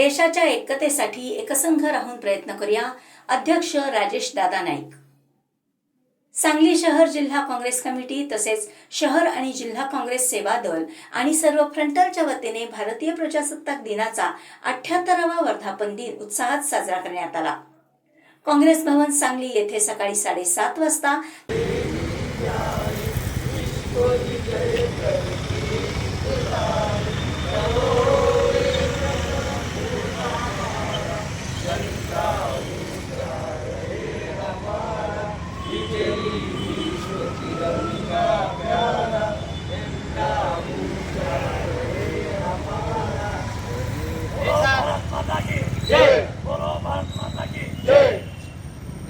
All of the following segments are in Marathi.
देशाच्या एकतेसाठी एकसंघ राहून प्रयत्न करूया अध्यक्ष राजेश दादा नाईक. सांगली शहर जिल्हा काँग्रेस कमिटी तसेच शहर आणि जिल्हा काँग्रेस सेवा दल आणि सर्व फ्रंटलच्या वतीने भारतीय प्रजासत्ताक दिनाचा अठ्याहत्तरावा वर्धापन दिन उत्साहात साजरा करण्यात आला. काँग्रेस भवन सांगली येथे सकाळी साडेसात वाजता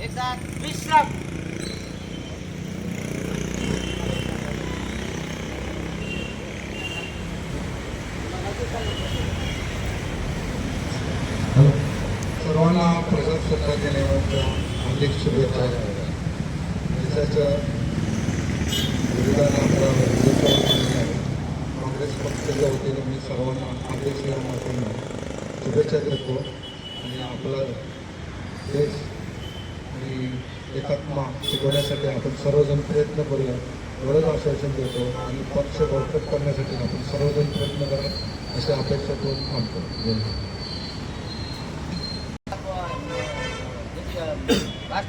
एक साथ विश्राम सर्वांना प्रजासत्ताक शुभेच्छा देशाच्या विरोधात आपला काँग्रेस पक्षाच्या वतीने मी सर्वांना हार्दिक माध्यम शुभेच्छा देतो. आणि आपला देश आणि एकात्मा शिकवण्यासाठी आपण सर्वजण प्रयत्न करूया. एवढंच आश्वासन देतो. आणि पक्ष बळकट करण्यासाठी आपण सर्वजण प्रयत्न करा अशा अपेक्षा करून थांबतो.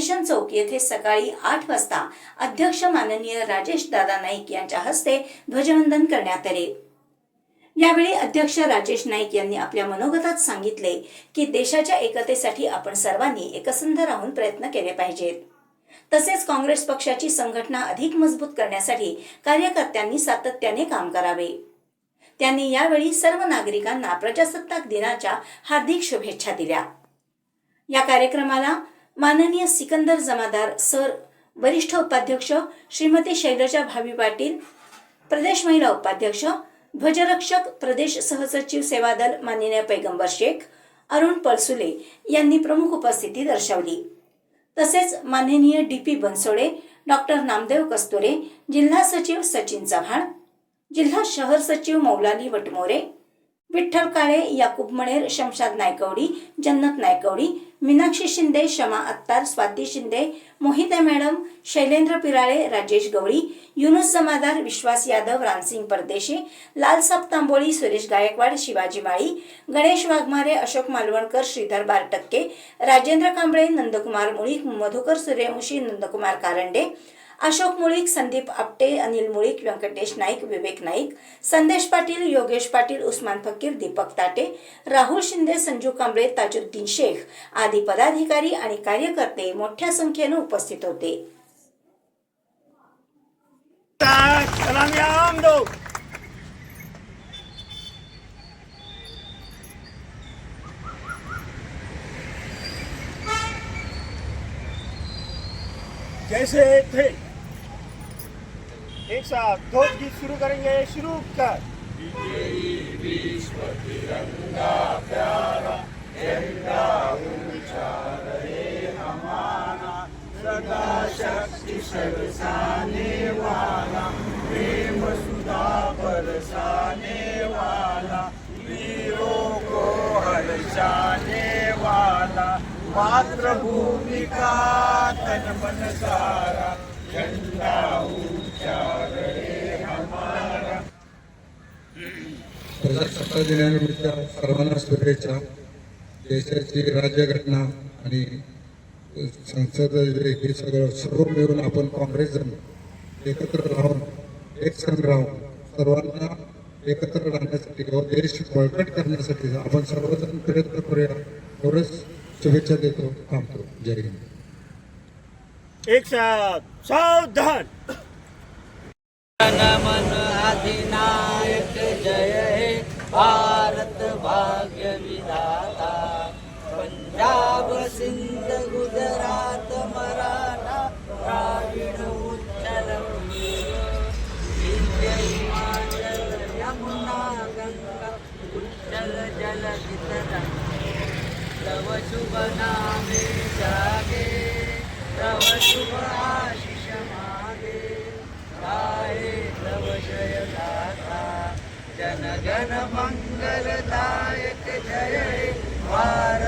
स्टेशन चौक येथे सकाळी आठ वाजता अध्यक्ष माननीय राजेश दादा नाईक यांच्या हस्ते ध्वजवंदन करण्यात आले. यावेळी अध्यक्ष राजेश नाईक यांनी आपल्या मनोगतात सांगितले की देशाच्या एकतेसाठी आपण सर्वांनी एकसंध राहून प्रयत्न केले पाहिजेत. तसेच काँग्रेस पक्षाची संघटना अधिक मजबूत करण्यासाठी कार्यकर्त्यांनी सातत्याने काम करावे. त्यांनी यावेळी सर्व नागरिकांना प्रजासत्ताक दिनाच्या हार्दिक शुभेच्छा दिल्या. या कार्यक्रमाला माननीय सिकंदर जमादार सर वरिष्ठ उपाध्यक्ष श्रीमती शैलजा भावी पाटील प्रदेश महिला उपाध्यक्ष ध्वजरक्षक प्रदेश सहसचिव सेवा दल माननीय पैगंबर शेख अरुण पळसुले यांनी प्रमुख उपस्थिती दर्शवली. तसेच माननीय D P Bansode doctor Namdev Kasture जिल्हा सचिव सचिन चव्हाण जिल्हा शहर सचिव मौलाली वटमोरे विठ्ठल काळे याकूब मणेर शमशाद नायकवडी जन्नत नायकवडी मीनाक्षी शिंदे शमा अत्तार स्वाती शिंदे मोहिते मॅडम शैलेंद्र पिराळे राजेश गवळी युनुस जमादार विश्वास यादव रामसिंग परदेशी लालसाब तांबोळी सुरेश गायकवाड शिवाजी माळी गणेश वाघमारे अशोक मालवणकर श्रीधर बारटक्के राजेंद्र कांबळे नंदकुमार मुळीक मधुकर सूर्यवंशी नंदकुमार कारंडे अशोक मुळीक संदीप आपटे अनिल मुळीक व्यंकटेश नाईक विवेक नाईक संदेश पाटील योगेश पाटील उस्मान फकीर दीपक ताटे राहुल शिंदे संजू कांबळे ताजुद्दीन शेख आदी पदाधिकारी आणि कार्यकर्ते मोठ्या संख्येने उपस्थित होते. जैसे थे एक साथ दोस्त गीत शुरू करेंगे शुरू कर। सरसाने प्रेम सुधा बरसाने वाला वीरों को हर्षाने वाला मातृभूमि तन मन सारा झंडा प्रजासत्ताक दिनानिमित्त सर्वांना शुभेच्छा. देशाची राज्यघटना आणि संसद हे सगळं सर्व मिळून आपण काँग्रेस जण एकत्र राहून एक संघ राहून सर्वांना एकत्र राहण्यासाठी किंवा देश बळकट करण्यासाठी आपण सर्वजण प्रयत्न करूया. एवढंच शुभेच्छा देतो थांबतो. जय हिंद. एक सावधान. भारत भाग्य विधाता। पंजाब सिंध गुजरात मराठा द्राविड उच्चल विंध्य हिमाचल यमुना गंगा उच्चल जल तव शुभ नामे जागे तव शुभ आशिष मागे। गाये तव जय गाथा जन जन मङ्गलदायक जय। वार